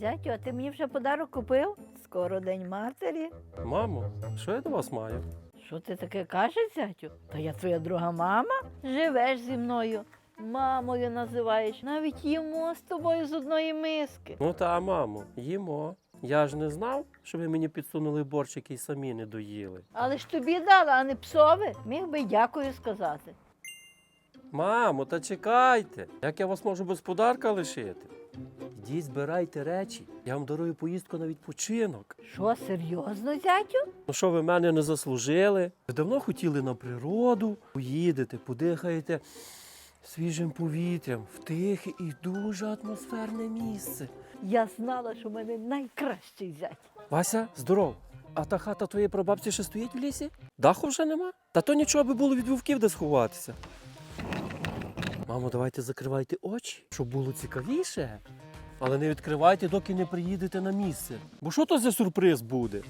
Зятю, а ти мені вже подарок купив? Скоро день матері. Мамо, що я до вас маю? Що ти таке кажеш, зятю? Та я твоя друга мама. Живеш зі мною. Мамою називаєш. Навіть їмо з тобою з одної миски. Ну та, мамо, їмо. Я ж не знав, що ви мені підсунули борщ, який самі не доїли. Але ж тобі дала, а не псове. Міг би дякую сказати. Мамо, та чекайте, як я вас можу без подарка лишити? Йдіть, збирайте речі, я вам дарую поїздку на відпочинок. Що, серйозно, зятю? Ну що ви мене не заслужили? Ви давно хотіли на природу, поїдете, подихаєте свіжим повітрям в тихе і дуже атмосферне місце. Я знала, що в мене найкращий зять. Вася, здоров. А та хата твоєї прабабці ще стоїть в лісі? Даху вже нема? Та то нічого аби було від вовків де сховатися. Мамо, давайте закривайте очі, щоб було цікавіше. Але не відкривайте, доки не приїдете на місце. Бо що то за сюрприз буде?